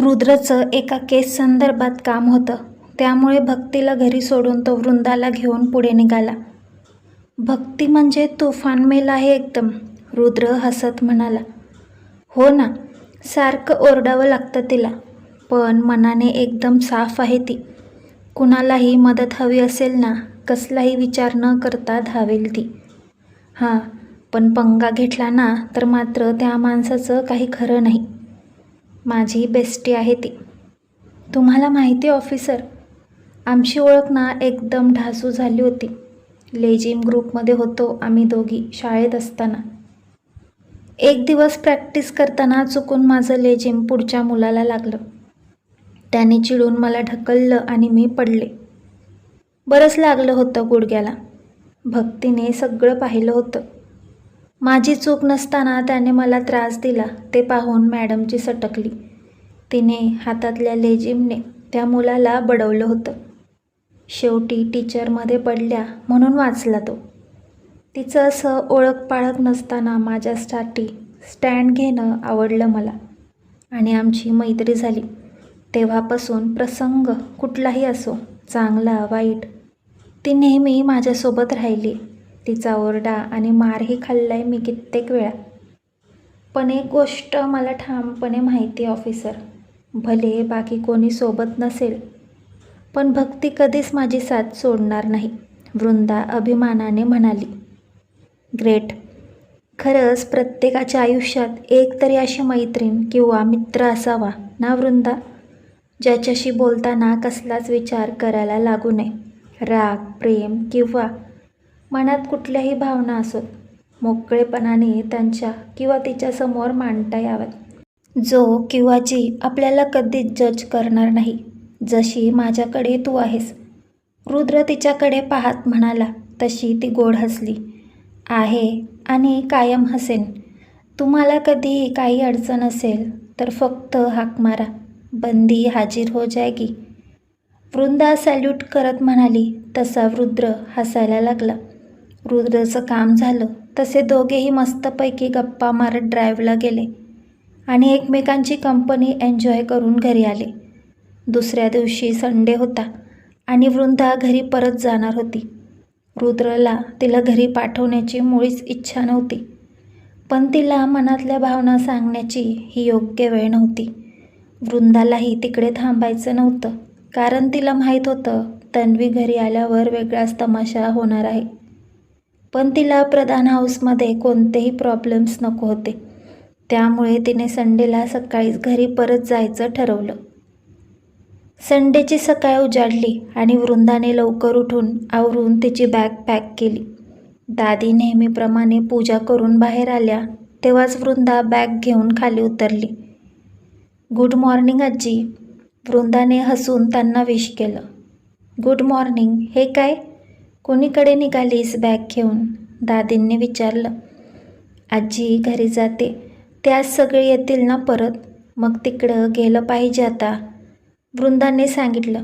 रुद्रचं एका केस संदर्भात काम होतं. त्यामुळे भक्तीला घरी सोडून तो वृंदाला घेऊन पुढे निघाला. भक्ती म्हणजे तुफान मेल आहे एकदम रुद्र हसत म्हणाला. हो ना सारखं ओरडावं लागतं तिला पण मनाने एकदम साफ आहे ती. कुणालाही मदत हवी असेल ना कसलाही विचार न करता धावेल ती. हां पण पंगा घेतला ना तर मात्र त्या माणसाचं काही खरं नाही. माझी बेस्टी आहे ती. तुम्हाला माहिती आहे ऑफिसर? आमची ओळख ना एकदम ढासू झाली होती. लेजिम ग्रुपमध्ये होतो आम्ही दोघी शाळेत असताना. एक दिवस प्रॅक्टिस करताना चुकून माझं लेजिम पुढच्या मुलाला लागलं. त्याने चिडून मला ढकललं आणि मी पडले. बरंच लागलं होतं गुडघ्याला. भक्तीने सगळं पाहिलं होतं. माझी चूक नसताना त्याने मला त्रास दिला ते पाहून मॅडमची सटकली. तिने हातातल्या लेजिमने त्या मुलाला बडवलं होतं. शेवटी टीचरमध्ये पडल्या म्हणून वाचला तो. तिचं असं ओळख पाळख नसताना माझ्यासाठी स्टँड घेणं आवडलं मला आणि आमची मैत्री झाली. तेव्हापासून प्रसंग कुठलाही असो चांगला वाईट ती नेहमी माझ्यासोबत राहिली. तिचा ओरडा आणि मारही खाल्लाय मी कित्येक वेळा. पण एक गोष्ट मला ठामपणे माहिती आहे ऑफिसर भले बाकी कोणी सोबत नसेल पण भक्ती कधीच माझी साथ सोडणार नाही वृंदा अभिमानाने म्हणाली. ग्रेट. खरंच प्रत्येकाच्या आयुष्यात एक तरी अशी मैत्रीण किंवा मित्र असावा ना वृंदा? ज्याच्याशी बोलताना कसलाच विचार करायला लागू नये. राग प्रेम किंवा मनात कुठल्याही भावना असोत. मोकळेपणाने त्यांच्या किंवा तिच्यासमोर मांडता याव्यात. जो किंवा जी आपल्याला कधीच जज करणार नाही. जशी माझ्याकडे तू आहेस. रुद्र तिच्याकडे पाहत म्हणाला तशी ती गोड हसली. आहे आणि कायम हसेन. तुम्हाला कधीही काही अडचण असेल तर फक्त हाक मारा. बंदी हाजीर हो जायगी वृंदा सॅल्यूट करत म्हणाली तसा रुद्र हसायला लागला. रुद्रचं काम झालं. तसे दोघेही मस्तपैकी गप्पा मारत ड्राईव्हला गेले आणि एकमेकांची कंपनी एन्जॉय करून घरी आले. दुसऱ्या दिवशी संडे होता आणि वृंदा घरी परत जाणार होती. रुद्रला तिला घरी पाठवण्याची मुळीच इच्छा नव्हती पण तिला मनातल्या भावना सांगण्याची ही योग्य वेळ नव्हती. वृंदालाही तिकडे थांबायचं नव्हतं कारण तिला माहीत होतं तन्वी घरी आल्यावर वेगळाच तमाशा होणार आहे. पण तिला प्रधान हाऊसमध्ये कोणतेही प्रॉब्लेम्स नको होते. त्यामुळे तिने संडेला सकाळीच घरी परत जायचं ठरवलं. संडेची सकाळ उजाडली आणि वृंदाने लवकर उठून आवरून तिची बॅग पॅक केली. दादी नेहमीप्रमाणे पूजा करून बाहेर आल्या तेव्हाच वृंदा बॅग घेऊन खाली उतरली. गुड मॉर्निंग आजी वृंदाने हसून त्यांना विश केलं. गुड मॉर्निंग हे काय? कोणीकडे निघालीस बॅग घेऊन? दादींनी विचारलं. आजी घरी जाते. ते आज सगळे येतील ना परत? मग तिकडं गेलं पाहिजे आता. वृंदाने सांगितलं.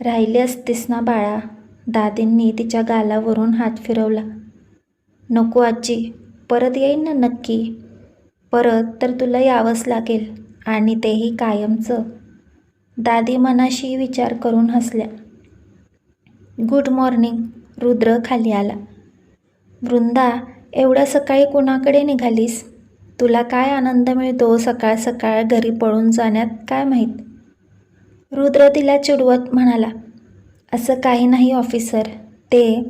राहिली असतीस ना बाळा? दादींनी तिच्या गालावरून हात फिरवला. नको आजी परत येईन ना नक्की. परत तर तुला यावंच लागेल आणि तेही कायमचं. दादी मनाशी विचार करून हसल्या. गुड मॉर्निंग रुद्र खाली आला. वृंदा एवढ्या सकाळी कुणाकडे निघालीस? तुला काय आनंद मिळतो सकाळ सकाळ घरी पळून जाण्यात काय माहीत? रुद्र तिला चिडवत म्हणाला असं काही नाही ऑफिसर. ते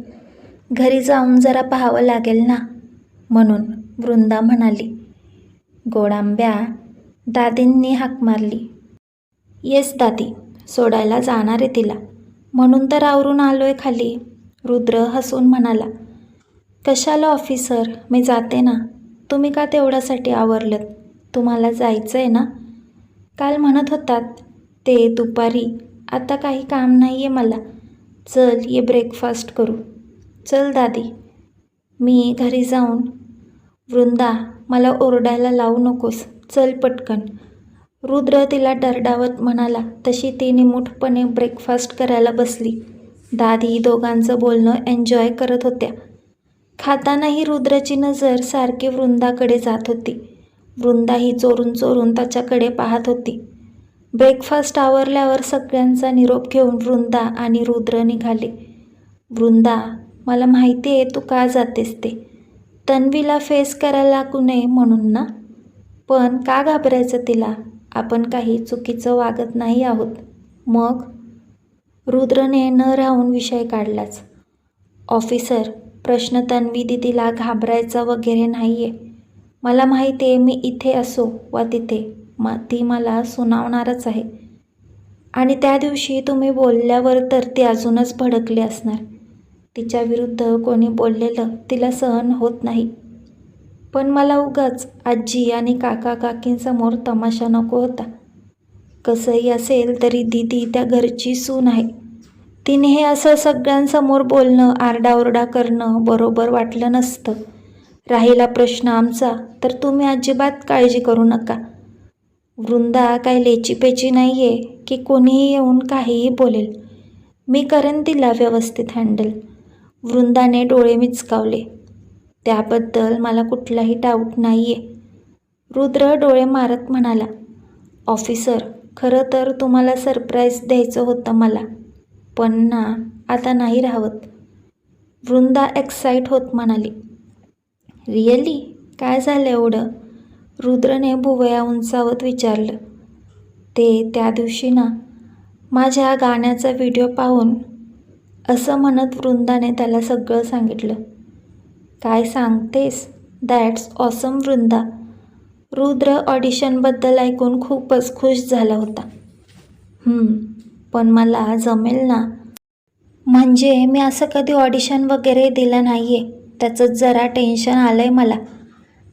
घरी जाऊन जरा पाहावं लागेल ना? म्हणून वृंदा म्हणाली. गोडांब्या दादींनी हाक मारली. येस दादी. सोडायला जाणार आहे तिला. म्हणून तर आवरून आलोय खाली. रुद्र हसून म्हणाला कशाला ऑफिसर मी जाते ना. तुम्ही का तेवढ्यासाठी आवरलं तुम्हाला जायचं आहे ना? काल म्हणत होतात ते दुपारी. आता काही काम नाही आहे मला. चल ये ब्रेकफास्ट करू. चल दादी. मी घरी जाऊन. वृंदा मला ओरडायला लावू नकोस. चल पटकन. रुद्र तिला डरडावत म्हणाला तशी ती निमूटपणे ब्रेकफास्ट करायला बसली. दादी दोघांचं बोलणं एन्जॉय करत होत्या. खातानाही रुद्राची नजर सारखी वृंदाकडे जात होती. वृंदा ही चोरून चोरून त्याच्याकडे पाहत होती. ब्रेकफास्ट आवरल्यावर सगळ्यांचा निरोप घेऊन वृंदा आणि रुद्र निघाले. वृंदा मला माहिती आहे तू का जातेस ते. तन्वीला फेस करायला लागू नये म्हणून ना? पण का घाबरायचं तिला? आपण काही चुकीचं वागत नाही आहोत. मग? रुद्रने न राहून विषय काढलाच. ऑफिसर प्रश्न तन्वी दिदीला घाबरायचा वगैरे नाही आहे मला माहिती आहे मी इथे असो वा तिथे. मा ती मला सुनावणारच आहे. आणि त्या दिवशी तुम्ही बोलल्यावर तर ती अजूनच भडकली असणार. तिच्या विरुद्ध कोणी बोललेलं तिला सहन होत नाही. पण मला उगाच आजी आणि काका काकींसमोर तमाशा नको होता. कसंही असेल तरी दिदी त्या घरची सून आहे. तिने हे असं सगळ्यांसमोर बोलणं आरडाओरडा करणं बरोबर वाटलं नसतं. राहिला प्रश्न आमचा तर तुम्ही अजिबात काळजी करू नका. वृंदा काय लेचीपेची नाही आहे की कोणीही येऊन काहीही बोलेल. मी करेन तिला व्यवस्थित हँडल. वृंदाने डोळे मिचकावले. त्याबद्दल मला कुठलाही डाऊट नाही आहे रुद्र डोळे मारत म्हणाला ऑफिसर खरं तर तुम्हाला सरप्राईज द्यायचं होतं मला. पण ना आता नाही राहत. वृंदा एक्साईट होत म्हणाली रिअली काय झालं एवढं? रुद्रने भुवया उंचावत विचारलं ते त्या दिवशी ना माझ्या गाण्याचा व्हिडिओ पाहून असं म्हणत वृंदाने त्याला सगळं सांगितलं. काय सांगतेस? That's awesome Vrunda. रुद्र ऑडिशनबद्दल ऐकून खूपच खुश झाला होता. पण मला जमेल ना? म्हणजे मी असं कधी ऑडिशन वगैरे दिलं नाही आहे त्याचं जरा टेन्शन आलं आहे मला.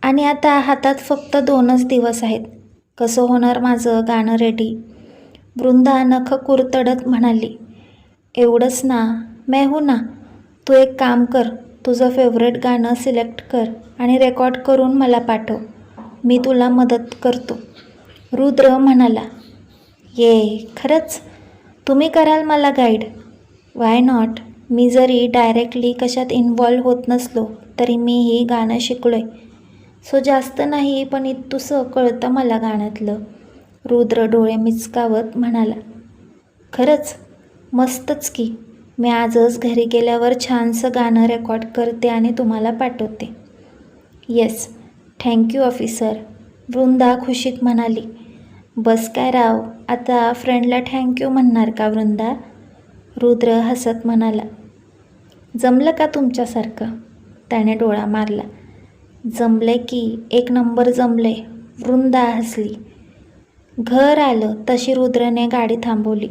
आणि आता हातात फक्त दोनच दिवस आहेत. कसं होणार माझं गाणं रेडी वृंदा नख कुरतडत म्हणाली. एवढंच ना मैं हूं ना तू एक काम कर. तुझं फेवरेट गाणं सिलेक्ट कर आणि रेकॉर्ड करून मला पाठव. मी तुला मदत करतो. रुद्र म्हणाला ये खरंच? तुम्ही कराल मला गाईड वाय नॉट मी जरी डायरेक्टली कशात इन्वॉल्व होत नसलो तरी मी ही गाणं शिकलो आहे सो जास्त नाही पण इतुसं कळतं मला गाण्यातलं. रुद्र डोळे मिचकावत म्हणाला खरंच? मस्तच की. मी आजच घरी गेल्यावर छानसं गाणं रेकॉर्ड करते आणि तुम्हाला पाठवते. Yes thank you officer Vrinda खुशीत म्हणाली. बस काय राव आता फ्रेंडला थँक्यू म्हणणार का वृंदा? रुद्र हसत म्हणाला. जमलं का तुमच्यासारखं? त्याने डोळा मारला. जमले की एक नंबर जमले वृंदा हसली. घर आलं तशी रुद्रने गाडी थांबवली.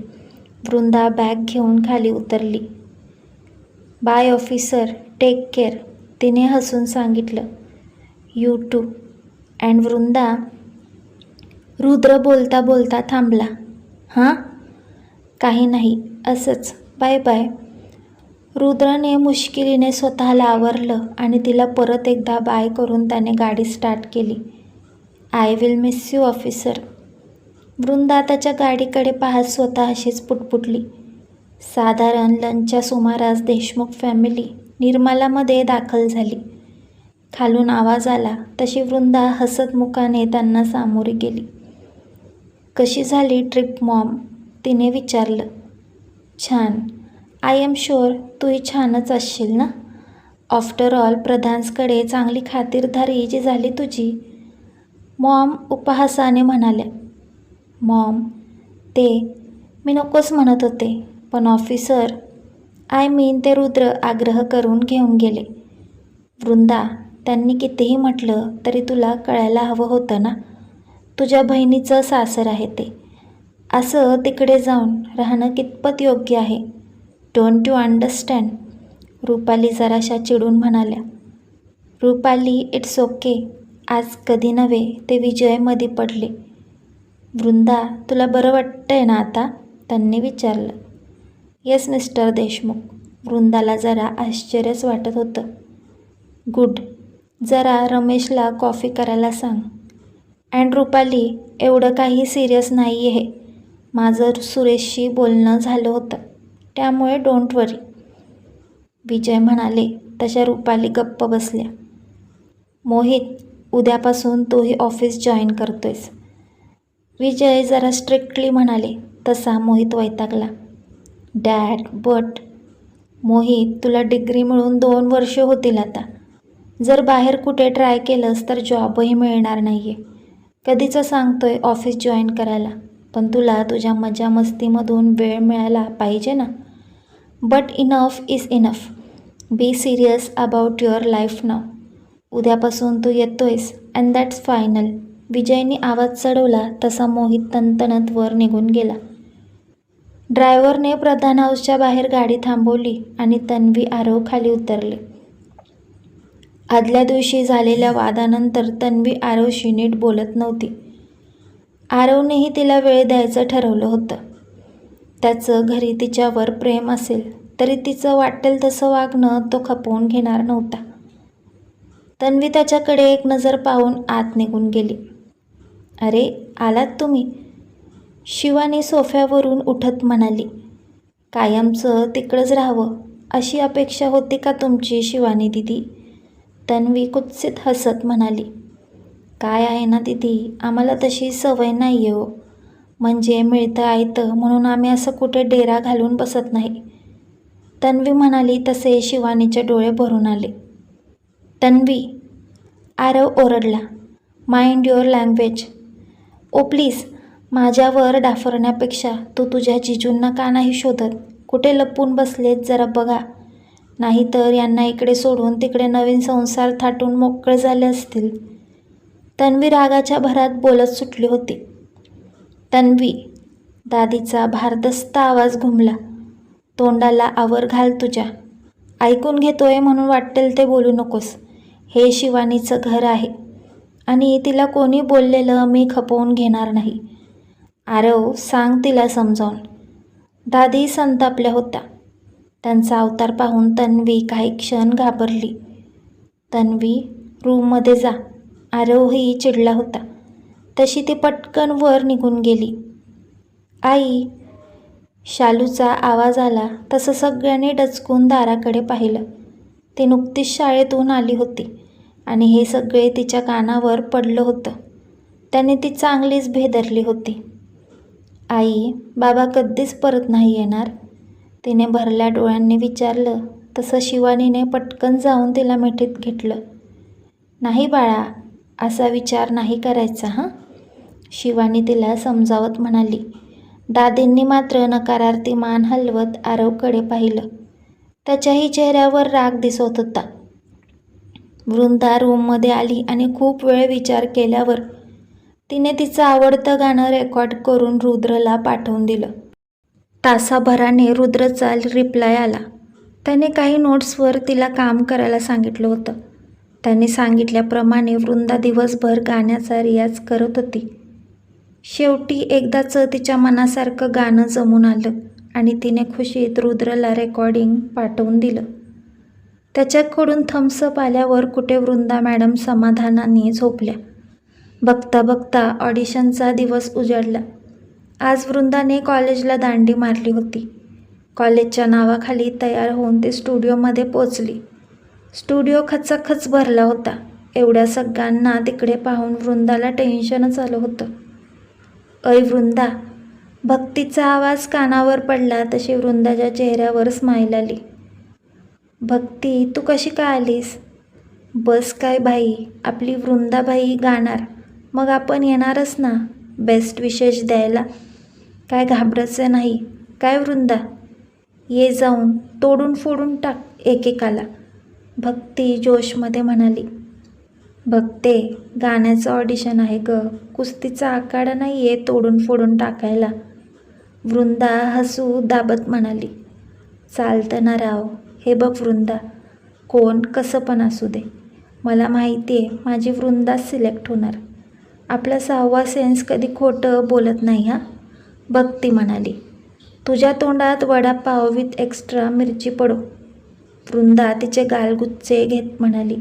वृंदा बॅग घेऊन खाली उतरली. बाय ऑफिसर टेक केअर तिने हसून सांगितलं. You too. And Vrunda Rudra बोलता बोलता थांबला. हां? काही नाही असंच. Bye bye. रुद्रने मुश्किलीने स्वतःला आवरलं आणि तिला परत एकदा बाय करून त्याने गाडी स्टार्ट केली. I will miss you officer. Vrunda त्याच्या गाडीकडे पाहत स्वतः अशीच पुटपुटली. साधारण लंचच्या सुमारास देशमुख फॅमिली निर्मलामध्ये दाखल झाली. खालून आवाज आला तशी वृंदा हसत मुखाने त्यांना सामोरी गेली. कशी झाली ट्रिप मॉम तिने विचारलं. छान. आय एम शुअर तूही छानच असशील ना? आफ्टर ऑल प्रधान्सकडे चांगली खातिरदारी जी झाली तुझी. मॉम उपहासाने म्हणाल्या. मॉम ते मी नकोच म्हणत होते पण ऑफिसर आय मीन ते रुद्र आग्रह करून घेऊन गेले. वृंदा त्यांनी कितीही म्हटलं तरी तुला कळायला हवं होतं ना? तुझ्या बहिणीचं सासर आहे ते. असं तिकडे जाऊन राहणं कितपत योग्य आहे? डोंट यू अंडरस्टँड रुपाली जराशा चिडून म्हणाल्या. रुपाली इट्स ओके आज कधी नव्हे ते विजयमध्ये पडले. वृंदा तुला बरं वाटतंय ना आता? त्यांनी विचारलं. Yes mister Deshmukh. वृंदाला जरा आश्चर्यच वाटत होतं. गुड जरा रमेशला कॉफी करायला सांग. अँड रुपाली एवढं काही सिरियस नाही आहे माझं सुरेशशी बोलणं झालं होतं. त्यामुळे डोंट वरी विजय म्हणाले तशा रुपाली गप्प बसल्या. मोहित उद्यापासून तूही ऑफिस जॉईन करतोयस. विजय जरा स्ट्रिक्टली म्हणाले तसा मोहित वैतागला. डॅड बट मोहित तुला डिग्री मिळून दोन वर्ष होतील आता. जर बाहेर कुठे ट्राय केलंस तर जॉबही मिळणार नाही आहे कधीचं सांगतोय ऑफिस जॉईन करायला पण तुला तुझ्या मजा मस्तीमधून वेळ मिळायला पाहिजे ना? But enough is enough be serious about your life नाव उद्यापासून तू येतोयस अँड दॅट्स फायनल विजयने आवाज चढवला तसा मोहित तणतणत वर निघून गेला. ड्रायव्हरने प्रधान हाऊसच्या बाहेर गाडी थांबवली आणि तन्वी आरव खाली उतरले. आदल्या दिवशी झालेल्या वादानंतर तन्वी आरवशी नीट बोलत नव्हती. आरवनेही तिला वेळ द्यायचं ठरवलं होतं. त्याचं घरी तिच्यावर प्रेम असेल तरी तिचं वाटेल तसं वागणं तो खपवून घेणार नव्हता. तन्वी त्याच्याकडे एक नजर पाहून आत निघून गेली. अरे आलात तुम्ही? शिवानी सोफ्यावरून उठत म्हणाली कायमचं तिकडंच राहावं अशी अपेक्षा होती का तुमची शिवानी दिदी? तन्वी कुत्सित हसत म्हणाली काय आहे ना दिदी आम्हाला तशी सवय नाही आहे हो. म्हणजे मिळतं आयतं म्हणून आम्ही असं कुठे डेरा घालून बसत नाही. तन्वी म्हणाली तसे शिवानीचे डोळे भरून आले. तन्वी आरव ओरडला mind your language oh please. माझ्यावर डाफरण्यापेक्षा तू तुझ्या जिजूंना का नाही शोधत? कुठे लपून बसलेत जरा बघा. नाहीतर यांना इकडे सोडून तिकडे नवीन संसार थाटून मोकळे झाले असतील. तन्वी रागाच्या भरात बोलत सुटली होती. तन्वी दादीचा भारदस्त आवाज घुमला. तोंडाला आवर घाल तुझ्या. ऐकून घेतोय म्हणून वाटेल ते बोलू नकोस. हे शिवानीचं घर आहे. आणि तिला कोणी बोललेलं मी खपवून घेणार नाही. आरव सांग तिला समजावून. दादी संतापल्या होत्या. त्यांचा अवतार पाहून तन्वी काही क्षण घाबरली. तन्वी रूममध्ये जा. आरवही चिडला होता. तशी ती पटकन वर निघून गेली. आई शालूचा आवाज आला तसं सगळ्यांनी डचकून दाराकडे पाहिलं. ती नुकतीच शाळेतून आली होती. आणि हे सगळे तिच्या कानावर पडलं होतं. त्याने ती चांगलीच भेदरली होती. आई बाबा कधीच परत नाही येणार. तिने भरल्या डोळ्यांनी विचारलं. तसं शिवानीने पटकन जाऊन तिला मिठीत घेतलं. नाही बाळा असा विचार नाही करायचा हां? शिवानी तिला समजावत म्हणाली. दादींनी मात्र नकारार्थी मान हलवत आरवकडे पाहिलं. त्याच्याही चेहऱ्यावर राग दिसत होता. वृंदा रूममध्ये आली आणि खूप वेळ विचार केल्यावर तिने तिचं आवडतं गाणं रेकॉर्ड करून रुद्रला पाठवून दिलं. तासाभराने रुद्रचा रिप्लाय आला. त्याने काही नोट्सवर तिला काम करायला सांगितलं होतं. त्याने सांगितल्याप्रमाणे वृंदा दिवसभर गाण्याचा रियाज करत होती. शेवटी एकदाचं तिच्या मनासारखं गाणं जमून आलं आणि तिने खुशीत रुद्रला रेकॉर्डिंग पाठवून दिलं. त्याच्याकडून थम्सअप आल्यावर कुठे वृंदा मॅडम समाधानाने झोपल्या. बघता बघता ऑडिशनचा दिवस उजाडला आज वृंदाने कॉलेजला दांडी मारली होती. कॉलेजच्या नावाखाली तयार होऊन ती स्टुडिओमध्ये पोचली स्टुडिओ खचाखच भरला होता. एवढ्या सगळ्यांना तिकडे पाहून वृंदाला टेन्शनच आलं होतं. ऐ वृंदा भक्तीचा आवाज कानावर पडला तशी वृंदाच्या चेहऱ्यावर स्माईल आली. भक्ती तू कशी काय आलीस? बस काय भाई आपली वृंदाबाई गाणार. मग आपण येणारच ना बेस्ट विशेष द्यायला. काय घाबरायचं नाही. काय वृंदा? ये जाऊन तोडून फोडून टाक एकेकाला. भक्ती जोशमध्ये म्हणाली. बघते गाण्याचं ऑडिशन आहे ग. कुस्तीचा आकाडा नाही आहे तोडून फोडून टाकायला. वृंदा हसू दाबत म्हणाली. चालतं ना राव. हे बघ वृंदा कोण कसं पण असू दे. मला माहिती आहे माझी वृंदाच सिलेक्ट होणार. आपला सहावा सेन्स कधी खोटं बोलत नाही हां? भक्ती म्हणाली. तुझ्या तोंडात वडापाव विथ एक्स्ट्रा मिरची पडो. वृंदा तिचे गालगुच्चे घेत म्हणाली.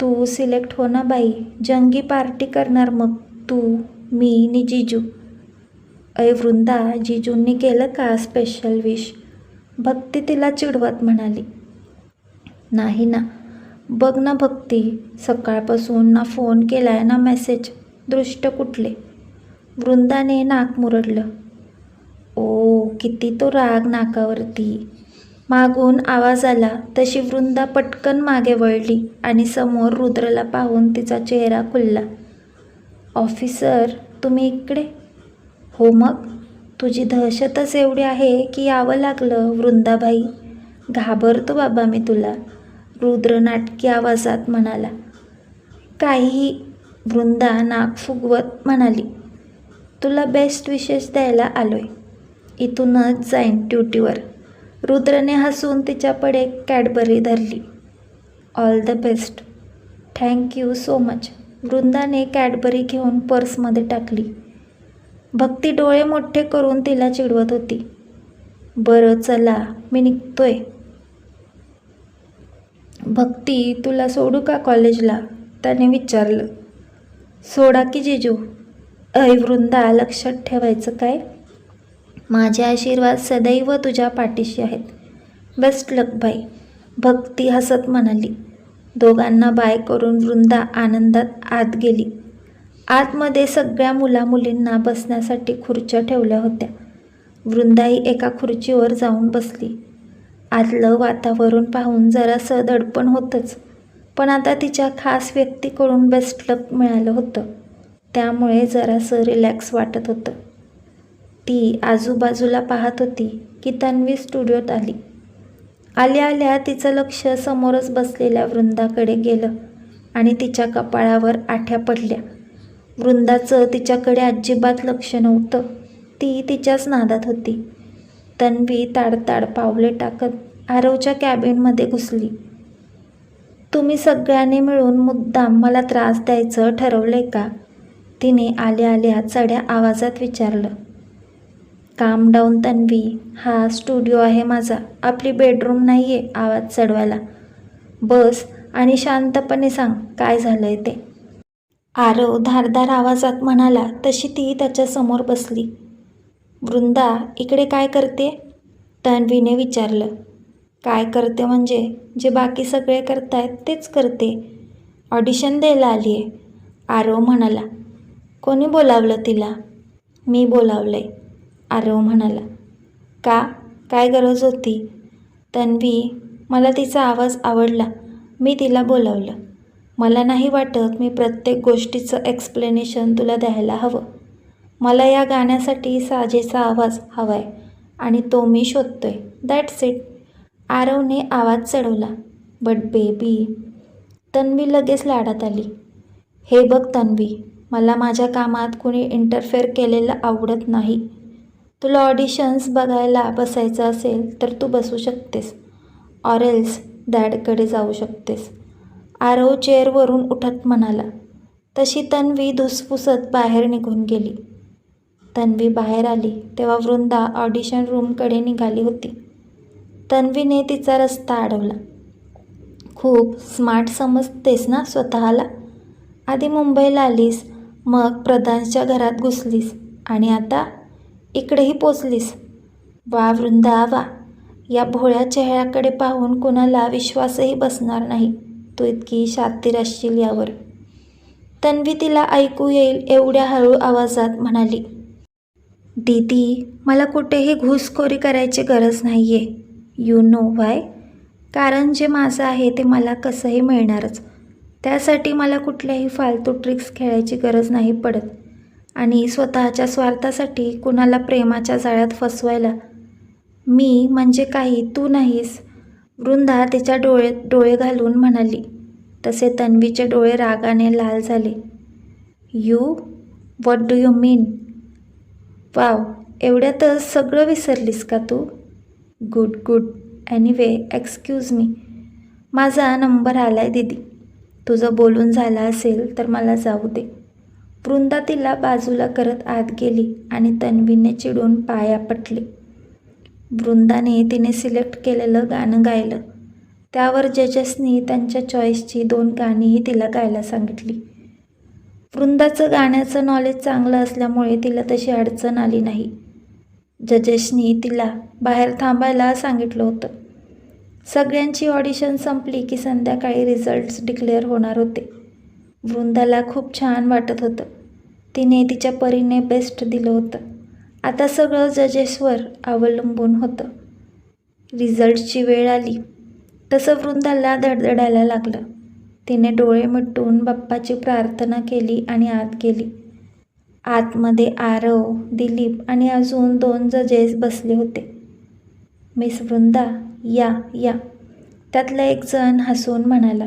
तू सिलेक्ट हो ना बाई जंगी पार्टी करणार मग तू मी नि जिजू. अय वृंदा जिजूंनी केलं का स्पेशल विश भक्ती तिला चिडवत म्हणाली. नाही ना. बघ ना भक्ती. सकाळपासून ना फोन केलाय ना मेसेज. दृष्ट कुठले? वृंदाने नाक मुरडलं. ओ किती तो राग नाकावरती. मागून आवाज आला तशी वृंदा पटकन मागे वळली आणि समोर रुद्रला पाहून तिचा चेहरा खुलला. ऑफिसर तुम्ही इकडे? हो मग. तुझी दहशतच एवढी आहे की यावं लागलं वृंदाबाई. घाबरतो बाबा मी तुला रुद्र नाटकी आवाजात म्हणाला. काहीही वृंदा नाक फुगवत म्हणाली. तुला बेस्ट विशेष द्यायला आलोय. इथूनच जाईन ड्युटीवर. रुद्रने हसून तिच्याकडे कॅडबरी धरली. All the best thank you so much वृंदाने Cadbury घेऊन पर्समध्ये टाकली. भक्ती डोळे मोठे करून तिला चिडवत होती. बरं चला मी निघतोय. भक्ती तुला सोडू का कॉलेजला? त्याने विचारलं. सोडा की जिजू. अय वृंदा लक्षात ठेवायचं काय? माझे आशीर्वाद सदैव तुझ्या पाठीशी आहेत. बेस्ट लक बाई. भक्ती हसत म्हणाली. दोघांना बाय करून वृंदा आनंदात आत गेली. आतमध्ये सगळ्या मुलामुलींना बसण्यासाठी खुर्च्या ठेवल्या होत्या. वृंदाई एका खुर्चीवर जाऊन बसली. आतलं वातावरण पाहून जरासं दडपण होतंच पण आता तिच्या खास व्यक्तीकडून बेस्ट लक मिळालं होतं. त्यामुळे जरासं रिलॅक्स वाटत होतं. ती आजूबाजूला पाहत होती की तन्वी स्टुडिओत आली. आल्या आल्या तिचं लक्ष समोरच बसलेल्या वृंदाकडे गेलं आणि तिच्या कपाळावर आठ्या पडल्या. वृंदाचं तिच्याकडे अजिबात लक्ष नव्हतं. ती तिच्याच नादात होती. तन्वी ताडताड पावले टाकत आरवच्या कॅबिनमध्ये घुसली. तुम्ही सगळ्यांनी मिळून मुद्दाम मला त्रास द्यायचं ठरवलंय का? तिने आल्या आल्या चढ्या आवाजात विचारलं. काम डाऊन तन्वी. हा स्टुडिओ आहे माझा. आपली बेडरूम नाही आहे आवाज चढवायला. बस आणि शांतपणे सांग काय झालं आहे ते? आरव धारदार आवाजात म्हणाला तशी ती त्याच्यासमोर बसली. वृंदा इकडे काय करते? तन्वीने विचारलं. काय करते म्हणजे जे बाकी सगळे करतायत तेच करते. ऑडिशन द्यायला आली आहे आरव म्हणाला. कोणी बोलावलं तिला? मी बोलावलंय. आरव म्हणाला. का? काय गरज होती? तन्वी मला तिचा आवाज आवडला. मी तिला बोलावलं. मला नाही वाटत मी प्रत्येक गोष्टीचं एक्सप्लेनेशन तुला द्यायला हवं. मला या गाण्यासाठी साजेचा आवाज हवा आहे आणि तो मी शोधतोय. दॅट्स इट आरवने आवाज चढवला. बट बेबी तन्वी लगेच लाडात आली. हे बघ तन्वी मला माझ्या कामात कुणी इंटरफेअर केलेलं आवडत नाही. तुला ऑडिशन्स बघायला बसायचं असेल तर तू बसू शकतेस. ऑरेल्स डॅडकडे जाऊ शकतेस. आरव चेअरवरून उठत म्हणाला. तशी तन्वी धुसफुसत बाहेर निघून गेली. तन्वी बाहेर आली तेव्हा वृंदा ऑडिशन रूमकडे निघाली होती. तन्वीने तिचा रस्ता अडवला. खूप स्मार्ट समजतेस ना स्वतःला? आधी मुंबईला आलीस मग प्रधानच्या घरात घुसलीस आणि आता इकडेही पोचलीस. वा वृंदा वा. या भोळ्या चेहऱ्याकडे पाहून कुणाला विश्वासही बसणार नाही. शकतो इतकी शातीर असशील यावर तन्वी तिला ऐकू येईल एवढ्या हळू आवाजात म्हणाली दीदी मला कुठेही घुसखोरी करायची गरज नाही आहे यू नो वाय कारण जे माझं आहे ते मला कसंही मिळणारच. त्यासाठी मला कुठल्याही फालतू ट्रिक्स खेळायची गरज नाही पडत. आणि स्वतःच्या स्वार्थासाठी कुणाला प्रेमाच्या जाळ्यात फसवायला? मी म्हणजे काही? तू नाहीस. वृंदा तिच्या डोळे डोळे घालून म्हणाली. तसे तन्वीचे डोळे रागाने लाल झाले. You? What do you mean wow एवढ्यातच सगळं विसरलीस का तू? Good good anyway excuse me माझा नंबर आला आहे दीदी. तुझं बोलून झालं असेल तर मला जाऊ दे. वृंदा तिला बाजूला करत आत गेली आणि तन्वीने चिडून पाया पटले. वृंदाने तिने सिलेक्ट केलेलं गाणं गायलं. त्यावर जजेसनी त्यांच्या चॉईसची दोन गाणीही तिला गायला सांगितली. वृंदाचं गाण्याचं नॉलेज चांगलं असल्यामुळे तिला तशी अडचण आली नाही. जजेसनी तिला बाहेर थांबायला सांगितलं होतं. सगळ्यांची ऑडिशन संपली की संध्याकाळी रिझल्ट्स डिक्लेअर होणार होते. वृंदाला खूप छान वाटत होतं. तिने तिच्या परीने बेस्ट दिलं होतं. आता सगळं जजेसवर अवलंबून होतं. रिझल्टची वेळ आली. तसं वृंदाला धडधडायला लागलं. तिने डोळे मिटून बाप्पाची प्रार्थना केली आणि आत गेली. आतमध्ये आरव दिलीप आणि अजून दोन जजेस बसले होते. मिस वृंदा या या त्यातला एक जण हसून म्हणाला.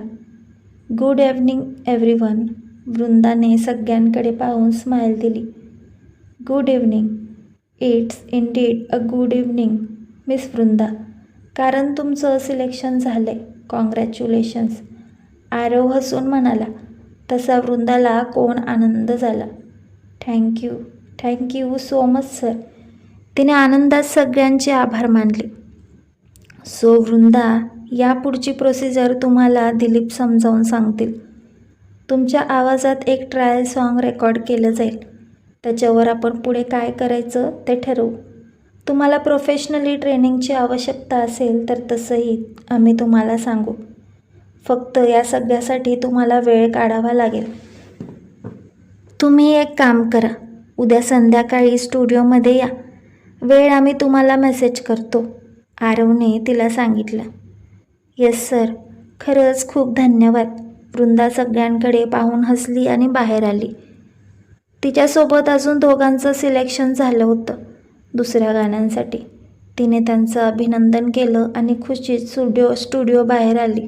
गुड इव्हनिंग एव्हरीवन वृंदाने सगळ्यांकडे पाहून स्माईल दिली. Good evening it's indeed a good evening miss Vrunda. कारण तुमचं सिलेक्शन झालं आहे कॉंग्रॅच्युलेशन्स. आरव हसून म्हणाला तसा वृंदाला कोण आनंद झाला? Thank you thank you so much sir तिने आनंदात सगळ्यांचे आभार मानले. सो वृंदा यापुढची प्रोसिजर तुम्हाला दिलीप समजावून सांगतील. तुमच्या आवाजात एक ट्रायल सॉन्ग रेकॉर्ड केलं जाईल. त्याच्यावर आपण पुढे काय करायचं ते ठरवू. तुम्हाला प्रोफेशनली ट्रेनिंगची आवश्यकता असेल तर तसंही आम्ही तुम्हाला सांगू. फक्त या सगळ्यासाठी तुम्हाला वेळ काढावा लागेल. तुम्ही एक काम करा. उद्या संध्याकाळी स्टुडिओमध्ये या. वेळ आम्ही तुम्हाला मेसेज करतो. आरवने तिला सांगितलं. येस सर खरंच खूप धन्यवाद. वृंदा सगळ्यांकडे पाहून हसली आणि बाहेर आली. तिच्यासोबत अजून दोघांचं सिलेक्शन झालं होतं दुसऱ्या गाण्यांसाठी. तिने त्यांचं अभिनंदन केलं आणि खुशीत स्टुडिओ स्टुडिओ बाहेर आली.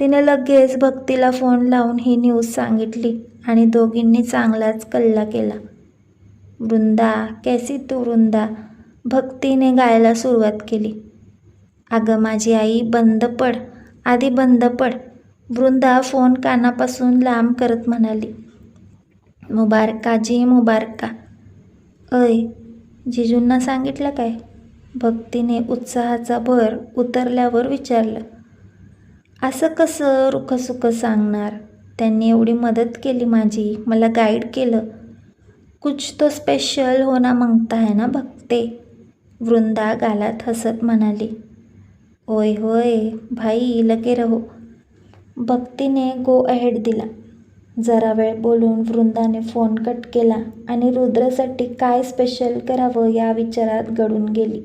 तिने लगेच भक्तीला फोन लावून ही न्यूज सांगितली आणि दोघींनी चांगलाच कल्ला केला. वृंदा कैसी तू वृंदा? भक्तीने गायला सुरुवात केली. अगं माझी आई बंद पड. आधी बंद पड. वृंदा फोन कानापासून लांब करत म्हणाली. मुबारका जी मुबारका. अय जिजूंना सांगितलं काय? भक्तीने उत्साहाचा भर उतरल्यावर विचारलं. असं कसं रुखसुख सांगणार? त्यांनी एवढी मदत केली माझी मला गाईड केलं. कुछ तो स्पेशल होना मागता है ना भक्ते? वृंदा गालात हसत म्हणाली. होय होय भाई लगे रहो. भक्तीने गो अहेड दिला. जरा वेळ बोलून वृंदाने फोन कट केला आणि रुद्रसाठी काय स्पेशल करावं या विचारात गळून गेली.